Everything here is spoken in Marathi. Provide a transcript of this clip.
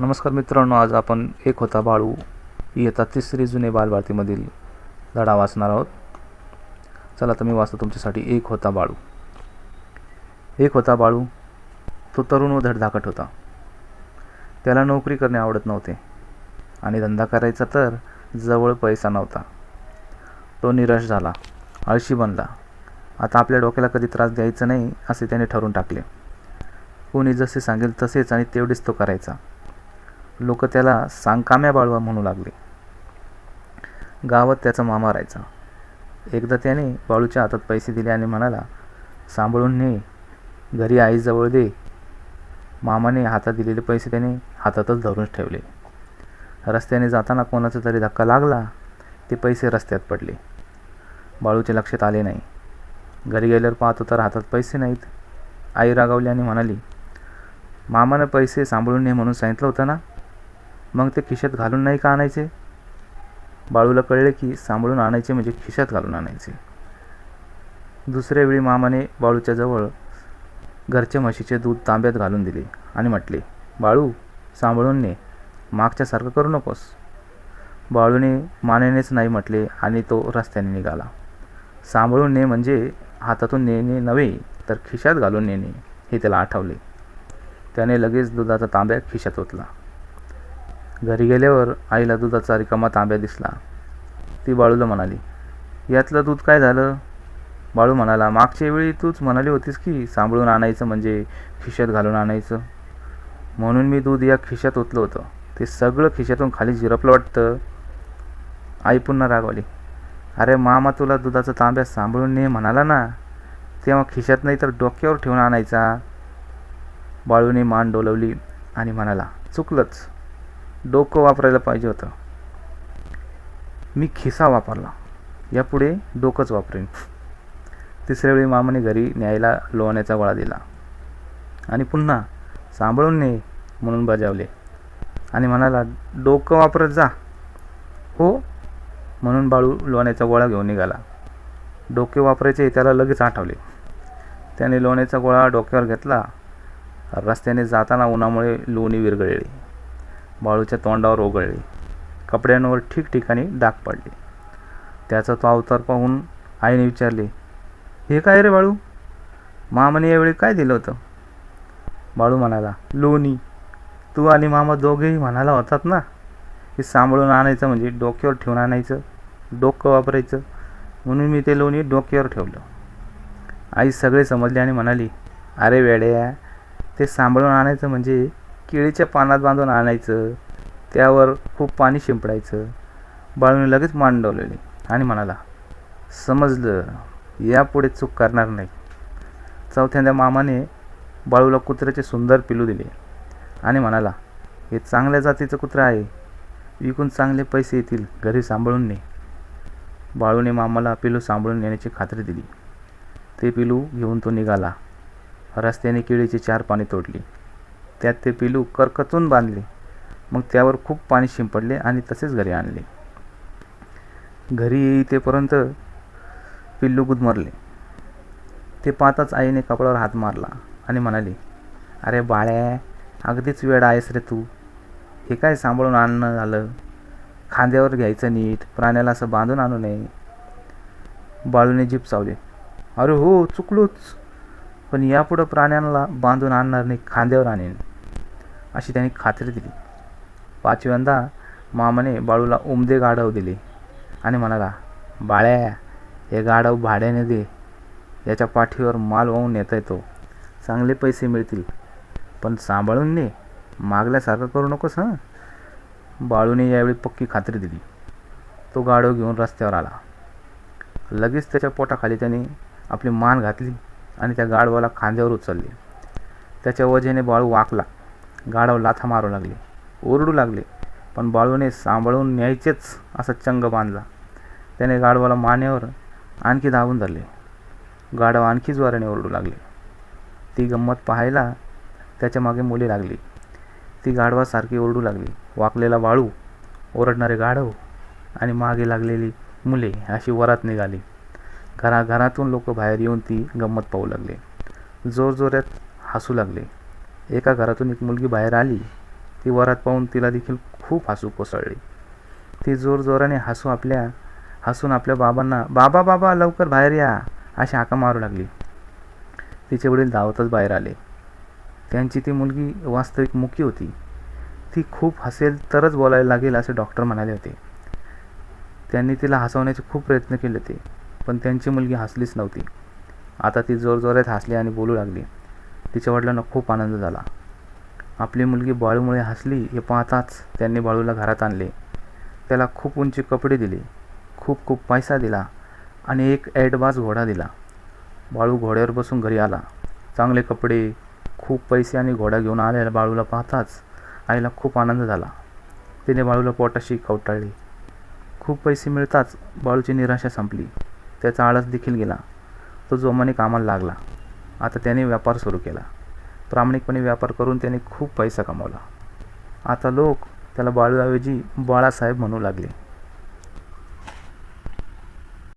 नमस्कार मित्रांनो आज आपण एक होता बाळू. इयत्ता तिसरी जुने बालभारतीमधील धडा वाचणार आहोत. चला तर मी वाचतो तुमच्यासाठी एक होता बाळू. एक होता बाळू तो तरुण व धडधाकट होता. त्याला नोकरी करणे आवडत नव्हते आणि धंदा करायचा तर जवळ पैसा नव्हता. तो निराश झाला आळशी बनला. आता आपल्या डोक्याला कधी त्रास द्यायचा नाही असे त्याने ठरवून टाकले. कोणी जसे सांगेल तसेच आणि तेवढेच तो करायचा. लोक त्याला सांगकाम्या बाळवा म्हणू लागले. गावात त्याचा मामा राहायचा. एकदा त्याने बाळूच्या हातात पैसे दिले आणि म्हणाला सांभाळून ने घरी आईजवळ दे. मामाने हातात दिलेले पैसे त्याने हातातच धरून ठेवले. रस्त्याने जाताना कोणाचा तरी धक्का लागला ते पैसे रस्त्यात पडले. बाळूच्या लक्षात आले नाही. घरी गेल्यावर पाहतो तर हातात पैसे नाहीत. आई रागावली आणि म्हणाली मामानं पैसे सांभाळून ने म्हणून सांगितलं होतं ना? मग ते खिशात घालून नाही का आणायचे? बाळूला कळले की सांभाळून आणायचे म्हणजे खिशात घालून आणायचे. दुसऱ्या वेळी मामाने बाळूच्या जवळ घरच्या म्हशीचे दूध तांब्यात घालून दिले आणि म्हटले बाळू सांभाळून ने. मागच्यासारखं करू नकोस. बाळूने मानेनेच नाही म्हटले आणि तो रस्त्याने निघाला. सांभाळून ने म्हणजे हातातून नेणे नव्हे तर खिशात घालून नेणे हे त्याला आठवले. त्याने लगेच दुधाचा तांब्या खिशात ओतला. घरी गेल्यावर आईला दुधाचा रिकामा तांब्या दिसला. ती बाळूला म्हणाली यातलं दूध काय झालं? बाळू म्हणाला मागच्या वेळी तूच म्हणाली होतीस की सांभाळून आणायचं म्हणजे खिशात घालून आणायचं? म्हणून मी दूध या खिशात ओतलं होतं. ते सगळं खिशातून खाली झिरपलं वाटतं. आई पुन्हा रागवली अरे मामा तुला दुधाचा तांब्या सांभाळून ने म्हणाला ना तेव्हा खिशात नाही तर डोक्यावर ठेवून आणायचा. बाळूने मान डोलवली आणि म्हणाला चुकलंच. डोकं वापरायला पाहिजे होतं. मी खिसा वापरला. यापुढे डोकंच वापरेन. तिसऱ्या वेळी मामाने घरी न्यायला लोण्याचा गोळा दिला. आणि पुन्हा सांभाळून ने म्हणून बजावले. आणि म्हणाला डोकं वापरत जा. हो म्हणून बाळू लोण्याचा गोळा घेऊन निघाला. डोके वापरायचे त्याला लगेच आठवले. त्याने लोण्याचा गोळा डोक्यावर घेतला. रस्त्याने जाताना उन्हामुळे लोणी विरघळली. बाळूच्या तोंडावर ओघळले. कपड्यांवर ठिकठिकाणी डाग पडले. त्याचा तो अवतार पाहून आईने विचारले हे काय रे बाळू? मामाने यावेळी काय दिलं होतं? बाळू म्हणाला लोणी. तू आणि मामा दोघेही म्हणाला होतात ना हे सांभाळून आणायचं म्हणजे डोक्यावर ठेवून आणायचं डोकं वापरायचं. म्हणून मी ते लोणी डोक्यावर ठेवलं. आई सगळे समजले आणि म्हणाली अरे वेड्या ते सांभाळून आणायचं म्हणजे केळीच्या पानात बांधून आणायचं त्यावर खूप पाणी शिंपडायचं. बाळूने लगेच मान डोलवली आणि म्हणाला समजलं यापुढे चूक करणार नाही. चौथ्यांदा मामाने बाळूला कुत्र्याचे सुंदर पिलू दिले आणि म्हणाला हे चांगल्या जातीचं कुत्रं आहे. विकून चांगले पैसे येतील घरी सांभाळून ने. बाळूने मामाला पिलू सांभाळून नेण्याची खात्री दिली. ते पिलू घेऊन तो निघाला. रस्त्याने केळीची चार पाणी तोडली. त्यात ते पिलू करकचून बांधले. मग त्यावर खूप पाणी शिंपडले आणि तसेच घरी आणले. घरी येईतेपर्यंत पिल्लू गुदमरले. ते पाहताच आईने कपड्यावर हात मारला आणि म्हणाली अरे बाळ्या अगदीच वेळ आहेस रे तू. हे काय सांभाळून आणणं झालं? खांद्यावर घ्यायचं नीट प्राण्याला असं बांधून आणू नये. बाळूने जीप चावले. अरे हो चुकलोच. पण यापुढं प्राण्यांना बांधून आणणार नाही खांद्यावर आणेन. अशी त्याने खात्री दिली. पाचव्यांदा मामाने बाळूला उमदे गाढव दिले आणि म्हणाला बाळ्या हे गाढव भाड्याने दे. याच्या पाठीवर माल वाहून नेता येतो चांगले पैसे मिळतील. पण सांभाळून ने. मागल्यासारखं करू नकोस हां? बाळूने यावेळी पक्की खात्री दिली. तो गाढव घेऊन रस्त्यावर आला. लगेच त्याच्या पोटाखाली त्याने आपली मान घातली आणि त्या गाढवाला खांद्यावर उचलले. त्याच्या वजेने बाळू वाकला. गाढव लाथा मारू लागले. ओरडू लागले. पण बाळूने सांभाळून न्यायचेच असा चंग बांधला. त्याने गाढवाला मानेवर आणखी धावून धरले. गाढव आणखी जोराने ओरडू लागले. ती गंमत पाहायला त्याच्यामागे मुले लागली. ती गाढवासारखी ओरडू लागली. वाकलेला वाळू ओरडणारे गाढव आणि मागे लागलेली मुले अशी वरात निघाली. घराघरातून लोक बाहेर येऊन ती गंमत पाहू लागले. जोरजोरात हसू लागले. एका घरातून एक मुलगी बाहेर आली ती वरात पाहून तिला देखील खूप हसू कोसळली. ती जोरजोराने हसू आपल्या हसून आपल्या बाबांना बाबा बाबा लवकर बाहेर या अशी हाका मारू लागली. तिचे वडील धावतच बाहेर आले. त्यांची ती मुलगी वास्तविक मुकी होती. ती खूप हसेल तरच बोलायला लागेल असे डॉक्टर म्हणाले होते. त्यांनी तिला हसवण्याचे खूप प्रयत्न केले होते पण त्यांची मुलगी हसलीच नव्हती. आता ती जोरजोरात हसली आणि बोलू लागली. तिच्या वडिलांना खूप आनंद झाला. आपली मुलगी बाळूमुळे हसली हे पाहताच त्यांनी बाळूला घरात आणले. त्याला खूप उंची कपडे दिले खूप खूप पैसा दिला आणि एक ॲडवान्स घोडा दिला. बाळू घोड्यावर बसून घरी आला. चांगले कपडे खूप पैसे आणि घोडा घेऊन आलेल्या बाळूला पाहताच आईला खूप आनंद झाला. तिने बाळूला पोटाशी कवटाळली. खूप पैसे मिळताच बाळूची निराशा संपली. त्याचा आळस देखील गेला. तो जोमाने कामाला लागला. आता त्याने व्यापार सुरू केला. प्रामाणिकपणे व्यापार करून त्याने खूप पैसा कमावला. आता लोक त्याला बाळूऐवजी बाळासाहेब म्हणू लागले.